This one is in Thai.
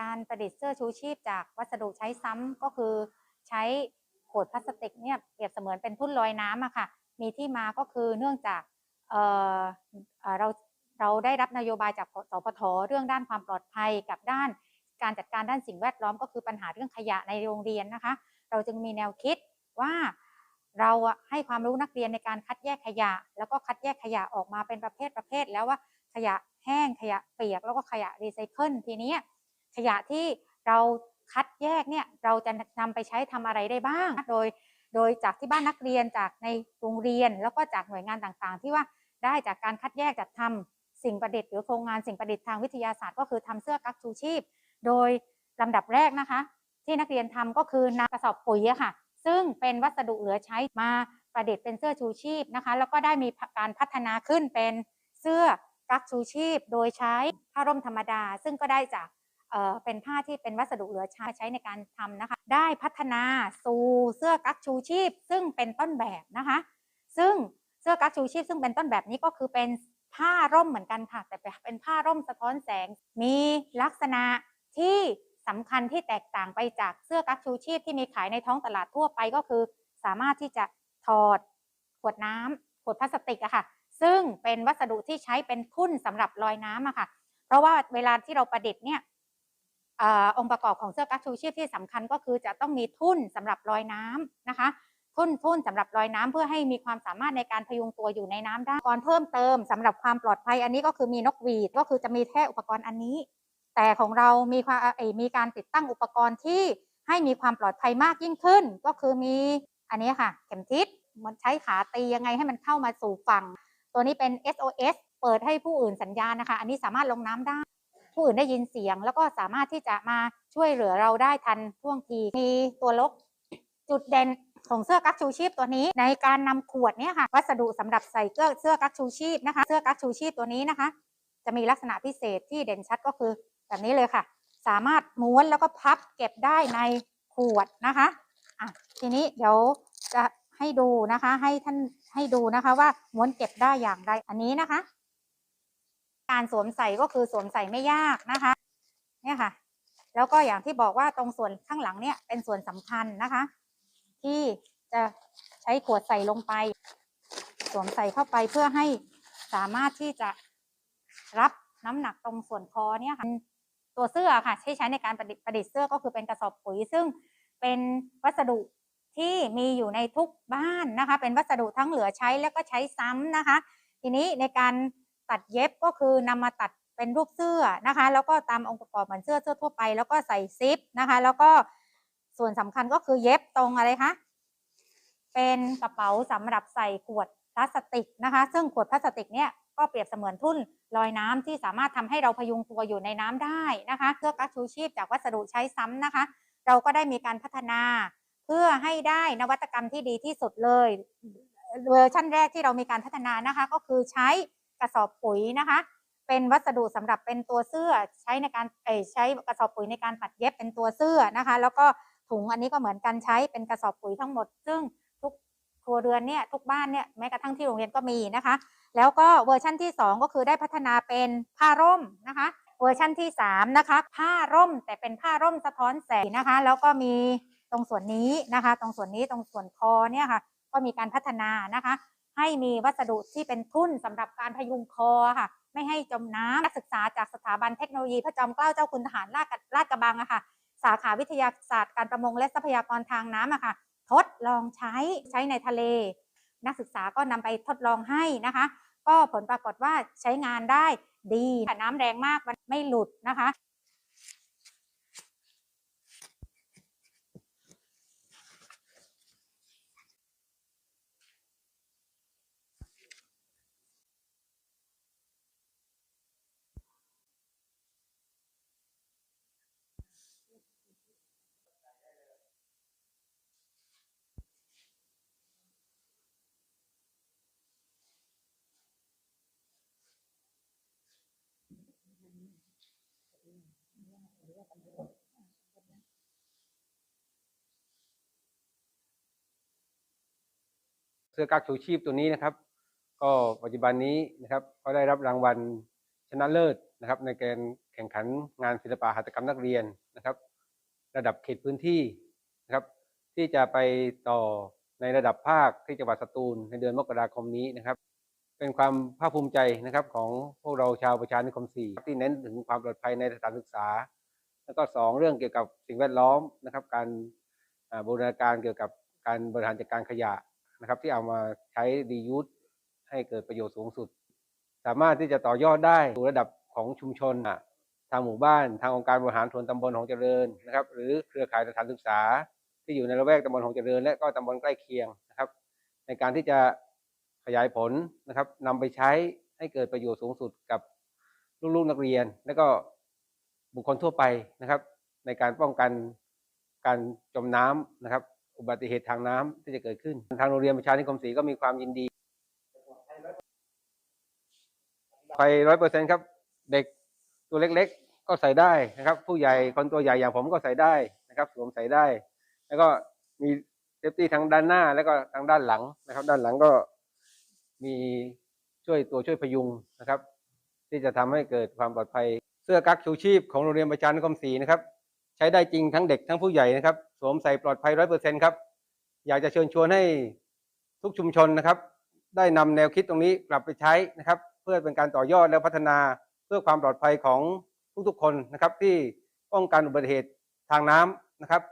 การประดิษฐ์เสื้อชูชีพจากวัสดุใช้ซ้ำก็คือใช้ขวดพลาสติกเนี่ยเปรียบเสมือนเป็นทุ่นลอยน้ำอะค่ะ มีที่มาก็คือเนื่องจากเเเราเราได้รับนโยบายจากสปทเรื่องด้านความปลอดภัยกับด้านการจัดการด้านสิ่งแวดล้อมก็คือปัญหาเรื่องขยะในโรงเรียนนะคะ เราจึงมีแนวคิดว่าเราให้ความรู้นักเรียนในการคัดแยกขยะ แล้วก็คัดแยกขยะออกมาเป็นประเภทประเภทแล้วว่าขยะแห้งขยะเปียกแล้วก็ขยะรีไซเคิลทีนี้ ขยะที่เราคัดแยกเนี่ยเราจะนำไปใช้ทำอะไรได้บ้าง โดย โดยจากที่บ้านนักเรียนจากในโรงเรียน แล้วก็จากหน่วยงานต่างๆ ที่ว่าได้จากการคัดแยกจัดทำสิ่งประดิษฐ์หรือโครงงานสิ่งประดิษฐ์ทางวิทยาศาสตร์ ก็คือทำเสื้อกั๊กชูชีพ โดยลำดับแรกนะคะ ที่นักเรียนทำก็คือนำกระสอบปุ๋ยค่ะ ซึ่งเป็นวัสดุเหลือใช้มาประดิษฐ์เป็นเสื้อชูชีพนะคะ แล้วก็ได้มีการพัฒนาขึ้นเป็นเสื้อกั๊กชูชีพ โดยใช้ผ้าร่มธรรมดา ซึ่งก็ได้จาก เป็นผ้าที่เป็นวัสดุเหลือใช้ใช้ในการทำนะคะ ได้พัฒนาสู่เสื้อกั๊กชูชีพ ซึ่งเป็นต้นแบบนะคะ ซึ่งเสื้อกั๊กชูชีพ ซึ่งเป็นต้นแบบนี้ก็คือเป็นผ้าร่มเหมือนกันค่ะ แต่เป็นผ้าร่มสะท้อนแสง มีลักษณะที่สำคัญที่แตกต่างไปจากเสื้อกั๊กชูชีพที่มีขายในท้องตลาดทั่วไปก็คือ สามารถที่จะถอดขวดน้ำขวดพลาสติกอะค่ะ ซึ่งเป็นวัสดุที่ใช้เป็นทุ่นสำหรับลอยน้ำอะค่ะ เพราะว่าเวลาที่เราประดิษฐ์เนี่ย อองค์ประกอบของเสื้อกั๊กชูชีพที่สำคัญก็คือจะต้องมีทุ่นสำหรับลอยน้ำนะคะทุ่นทุ่นสำหรับลอยน้ำเพื่อให้มีความสามารถในการพยุงตัวอยู่ในน้ำได้ก่อนเพิ่มเติมสำหรับความปลอดภัยอันนี้ก็คือมีนกหวีดก็คือจะมีแค่อุปกรณ์อันนี้ แต่ของเรามีความมีการติดตั้งอุปกรณ์ที่ให้มีความปลอดภัยมากยิ่งขึ้น ก็คือมีอันนี้ค่ะ เข็มทิศมันใช้ขาตียังไงให้มันเข้ามาสู่ฝั่ง ตัวนี้เป็น SOS เปิดให้ผู้อื่นสัญญาณนะคะ อันนี้สามารถลงน้ำได้ ผู้อื่นได้ยินเสียง แล้วก็สามารถที่จะมาช่วยเหลือเราได้ทันท่วงทีมีตัวลกจุดเด่นของเสื้อกั๊กชูชีพตัวนี้ ในการนำขวดเนี่ยค่ะ วัสดุสำหรับใส่เสื้อเสื้อกั๊กชูชีพนะคะ เสื้อกั๊กชูชีพตัวนี้นะคะ จะมีลักษณะพิเศษที่เด่นชัดก็คือแบบนี้เลยค่ะ สามารถม้วนแล้วก็พับเก็บได้ในขวดนะคะอะทีนี้เดี๋ยวจะให้ดูนะคะ ให้ท่านให้ดูนะคะว่าม้วนเก็บได้อย่างไรอันนี้นะคะ การสวมใส่ก็คือสวมใส่ไม่ยากนะคะ เนี่ยค่ะ แล้วก็อย่างที่บอกว่าตรงส่วนข้างหลังเนี่ยเป็นส่วนสำคัญนะคะ ที่จะใช้ขวดใส่ลงไป สวมใส่เข้าไปเพื่อให้สามารถที่จะรับน้ำหนักตรงส่วนคอเนี่ยค่ะตัวเสื้อค่ะที่ใช้ในการประดิษฐ์ประดิษฐ์เสื้อก็คือเป็นกระสอบปุ๋ย ซึ่งเป็นวัสดุที่มีอยู่ในทุกบ้านนะคะ เป็นวัสดุทั้งเหลือใช้แล้วก็ใช้ซ้ำนะคะ ทีนี้ในการ ตัดเย็บก็คือนำมาตัดเป็นรูปเสื้อนะคะ แล้วก็ตามองค์ประกอบเหมือนเสื้อเสื้อทั่วไป แล้วก็ใส่ซิปนะคะ แล้วก็ส่วนสำคัญก็คือเย็บตรงอะไรคะเป็นกระเป๋าสำหรับใส่ขวดพลาสติกนะคะ ซึ่งขวดพลาสติกเนี่ยก็เปรียบเสมือนทุ่นลอยน้ำที่สามารถทำให้เราพยุงตัวอยู่ในน้ำได้นะคะเสื้อกั๊กชูชีพจากวัสดุใช้ซ้ำนะคะ เราก็ได้มีการพัฒนาเพื่อให้ได้นวัตกรรมที่ดีที่สุดเลย เวอร์ชั่นแรกที่เรามีการพัฒนานะคะ ก็คือใช้ กระสอบปุ๋ยนะคะ เป็นวัสดุสำหรับเป็นตัวเสื้อใช้ในการใช้กระสอบปุ๋ยในการตัดเย็บเป็นตัวเสื้อนะคะ แล้วก็ถุงอันนี้ก็เหมือนกันใช้เป็นกระสอบปุ๋ยทั้งหมด ซึ่งทุกครัวเรือนเนี่ยทุกบ้านเนี่ยแม้กระทั่งที่โรงเรียนก็มีนะคะ แล้วก็เวอร์ชั่นที่ 2 ก็คือได้พัฒนาเป็นผ้าร่มนะคะ เวอร์ชั่นที่ 3 นะคะ ผ้าร่มแต่เป็นผ้าร่มสะท้อนแสงนะคะ แล้วก็มีตรงส่วนนี้นะคะ ตรงส่วนนี้ตรงส่วนคอเนี่ยค่ะ ก็มีการพัฒนานะคะ ให้มีวัสดุที่เป็นทุ่นสำหรับการพยุงคอค่ะ ไม่ให้จมน้ำนักศึกษาจากสถาบันเทคโนโลยีพระจอมเกล้าเจ้าคุณทหารราชกระราชกระบังอะค่ะ สาขาวิทยาศาสตร์การประมงและทรัพยากรทางน้ำอะค่ะ ทดลองใช้ใช้ในทะเล นักศึกษาก็นำไปทดลองให้นะคะ ก็ผลปรากฏว่าใช้งานได้ดีแต่น้ำแรงมากมันไม่หลุดนะคะ เสื้อกั๊กชูชีพตัวนี้นะครับ ก็ปัจจุบันนี้นะครับ ก็ได้รับรางวัลชนะเลิศนะครับ ในการแข่งขันงานศิลปะหัตถกรรมนักเรียนนะครับ ระดับเขตพื้นที่นะครับ ที่จะไปต่อในระดับภาคที่จังหวัดสตูลในเดือนมกราคมนี้นะครับ เป็นความภาคภูมิใจนะครับของพวกเราชาวประชานิคมสี่ที่เน้นถึงความปลอดภัยในสถานศึกษา แล้วก็สองเรื่องเกี่ยวกับสิ่งแวดล้อมนะครับ การบูรณาการเกี่ยวกับการบริหารจัดการขยะนะครับ ที่เอามาใช้ดียูสให้เกิดประโยชน์สูงสุด สามารถที่จะต่อยอดได้สู่ระดับของชุมชนทางหมู่บ้าน ทางองค์การบริหารส่วนตำบลของเจริญนะครับ หรือเครือข่ายสถานศึกษา ที่อยู่ในละแวกตำบลของเจริญ และก็ตำบลใกล้เคียงนะครับ ในการที่จะขยายผลนะครับนำไปใช้ให้เกิดประโยชน์สูงสุดกับลูกๆนักเรียน และก็ บุคคลทั่วไปนะครับ ในการป้องกันการจมน้ำนะครับ อุบัติเหตุทางน้ำที่จะเกิดขึ้น ทางโรงเรียนประชานิคมศรีก็มีความยินดีไปร้อยเปอร์เซ็นครับ เด็กตัวเล็กๆ ก็ใส่ได้นะครับ ผู้ใหญ่คนตัวใหญ่อย่างผมก็ใส่ได้นะครับสวมใส่ได้ แล้วก็มีเซฟตี้ทั้งด้านหน้าแล้วก็ทางด้านหลังนะครับ ด้านหลังก็มีช่วยตัวช่วยพยุงนะครับ ที่จะทำให้เกิดความปลอดภัย สื้อกั๊กชูชีพของโรงเรียนประชานิคมศรีนะครับ ใช้ได้จริงทั้งเด็กทั้งผู้ใหญ่นะครับ สวมใส่ปลอดภัยร้อยเปอร์เซ็นครับ อยากจะเชิญชวนให้ทุกชุมชนนะครับ ได้นำแนวคิดตรงนี้กลับไปใช้นะครับ เพื่อเป็นการต่อยอดและพัฒนาเพื่อความปลอดภัยของทุกๆคนนะครับ ที่ป้องกันอุบัติเหตุทางน้ำนะครับ